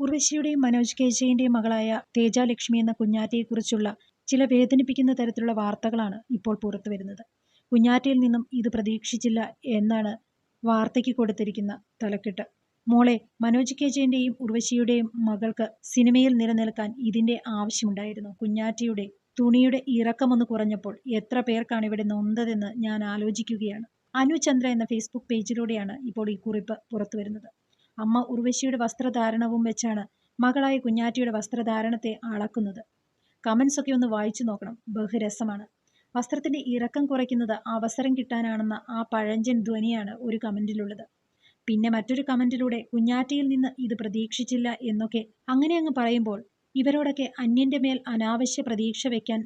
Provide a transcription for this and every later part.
ഉർവശിയുടെയും Manoj K ജെയിന്റെയും മകളായ തേജാലക്ഷ്മി എന്ന കുഞ്ഞാറ്റയെക്കുറിച്ചുള്ള ചില വേദനിപ്പിക്കുന്ന തരത്തിലുള്ള വാർത്തകളാണ് ഇപ്പോൾ പുറത്തു വരുന്നത്. കുഞ്ഞാറ്റയിൽ നിന്നും ഇത് പ്രതീക്ഷിച്ചില്ല എന്നാണ് വാർത്തയ്ക്ക് കൊടുത്തിരിക്കുന്ന തലക്കെട്ട്. മോളെ മനോജ് കെ ജെയിന്റെയും ഉർവശിയുടെയും മകൾക്ക് സിനിമയിൽ നിലനിൽക്കാൻ ഇതിന്റെ ആവശ്യമുണ്ടായിരുന്നു. കുഞ്ഞാറ്റയുടെ തുണിയുടെ ഇറക്കമൊന്ന് കുറഞ്ഞപ്പോൾ എത്ര പേർക്കാണ് ഇവിടെ നൊന്തതെന്ന് ഞാൻ ആലോചിക്കുകയാണ്. അനുചന്ദ്ര എന്ന ഫേസ്ബുക്ക് പേജിലൂടെയാണ് ഇപ്പോൾ ഈ കുറിപ്പ് പുറത്തു വരുന്നത്. അമ്മ ഉർവശിയുടെ വസ്ത്രധാരണവും വെച്ചാണ് മകളായ കുഞ്ഞാറ്റിയുടെ വസ്ത്രധാരണത്തെ അളക്കുന്നത്. കമൻസ് ഒക്കെ ഒന്ന് വായിച്ചു നോക്കണം. ബഹുരസമാണ് വസ്ത്രത്തിന്റെ ഇറക്കം കുറയ്ക്കുന്നത് അവസരം കിട്ടാനാണെന്ന ആ പഴഞ്ചൻ ധ്വനിയാണ് ഒരു കമന്റിലുള്ളത്. പിന്നെ മറ്റൊരു കമന്റിലൂടെ കുഞ്ഞാറ്റയിൽ നിന്ന് ഇത് പ്രതീക്ഷിച്ചില്ല എന്നൊക്കെ അങ്ങനെ അങ്ങ് പറയുമ്പോൾ ഇവരോടൊക്കെ അന്യന്റെ മേൽ അനാവശ്യ പ്രതീക്ഷ വെക്കാൻ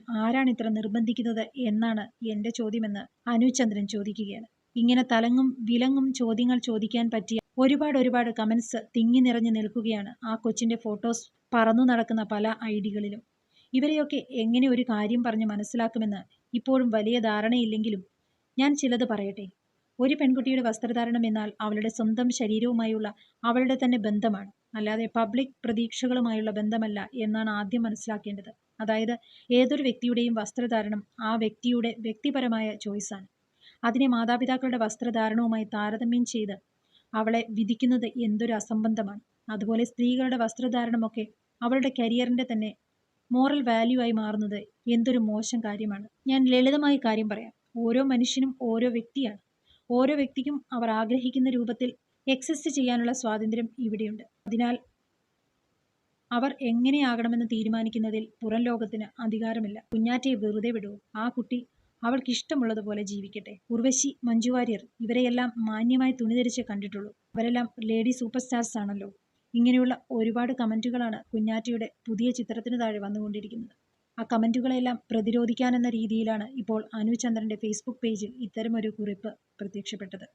ഇത്ര നിർബന്ധിക്കുന്നത് എന്നാണ് എന്റെ ചോദ്യമെന്ന് അനുചന്ദ്രൻ ചോദിക്കുകയാണ്. ഇങ്ങനെ തലങ്ങും വിലങ്ങും ചോദ്യങ്ങൾ ചോദിക്കാൻ പറ്റിയ ഒരുപാട് ഒരുപാട് കമൻസ് തിങ്ങി നിറഞ്ഞു നിൽക്കുകയാണ് ആ കൊച്ചിന്റെ ഫോട്ടോസ് പറന്നു നടക്കുന്ന പല ഐ ഡികളിലും ഇവരെയൊക്കെ എങ്ങനെ ഒരു കാര്യം പറഞ്ഞ് മനസ്സിലാക്കുമെന്ന് ഇപ്പോഴും വലിയ ധാരണയില്ലെങ്കിലും ഞാൻ ചിലത് പറയട്ടെ. ഒരു പെൺകുട്ടിയുടെ വസ്ത്രധാരണം എന്നാൽ അവളുടെ സ്വന്തം ശരീരവുമായുള്ള അവളുടെ തന്നെ ബന്ധമാണ്. അല്ലാതെ പബ്ലിക് പ്രതീക്ഷകളുമായുള്ള ബന്ധമല്ല എന്നാണ് ആദ്യം മനസ്സിലാക്കേണ്ടത്. അതായത് ഏതൊരു വ്യക്തിയുടെയും വസ്ത്രധാരണം ആ വ്യക്തിയുടെ വ്യക്തിപരമായ ചോയ്സാണ് അതിനെ മാതാപിതാക്കളുടെ വസ്ത്രധാരണവുമായി താരതമ്യം ചെയ്ത് അവളെ വിധിക്കുന്നത് എന്തൊരു അസംബന്ധമാണ്. അതുപോലെ സ്ത്രീകളുടെ വസ്ത്രധാരണമൊക്കെ അവളുടെ കരിയറിന്റെ തന്നെ മോറൽ വാല്യൂ ആയി മാറുന്നത് എന്തൊരു മോശം കാര്യമാണ്. ഞാൻ ലളിതമായ കാര്യം പറയാം. ഓരോ മനുഷ്യനും ഓരോ വ്യക്തിയാണ്. ഓരോ വ്യക്തിക്കും അവർ ആഗ്രഹിക്കുന്ന രൂപത്തിൽ എക്സിസ്റ്റ് ചെയ്യാനുള്ള സ്വാതന്ത്ര്യം ഇവിടെയുണ്ട്. അതിനാൽ അവർ എങ്ങനെയാകണമെന്ന് തീരുമാനിക്കുന്നതിൽ പുറം ലോകത്തിന് അധികാരമില്ല. കുഞ്ഞാറ്റയെ വെറുതെ വിടൂ. ആ കുട്ടി അവൾക്ക് ഇഷ്ടമുള്ളതുപോലെ ജീവിക്കട്ടെ. ഉർവശി മഞ്ജു വാര്യർ ഇവരെയെല്ലാം മാന്യമായി തുണി ധരിച്ച് കണ്ടിട്ടുള്ളൂ. അവരെല്ലാം ലേഡി സൂപ്പർ സ്റ്റാർസ് ആണല്ലോ. ഇങ്ങനെയുള്ള ഒരുപാട് കമന്റുകളാണ് കുഞ്ഞാറ്റിയുടെ പുതിയ ചിത്രത്തിന് താഴെ വന്നുകൊണ്ടിരിക്കുന്നത്. ആ കമന്റുകളെല്ലാം പ്രതിരോധിക്കാനെന്ന രീതിയിലാണ് ഇപ്പോൾ അനുചന്ദ്രന്റെ ഫേസ്ബുക്ക് പേജിൽ ഇത്തരമൊരു കുറിപ്പ് പ്രത്യക്ഷപ്പെട്ടത്.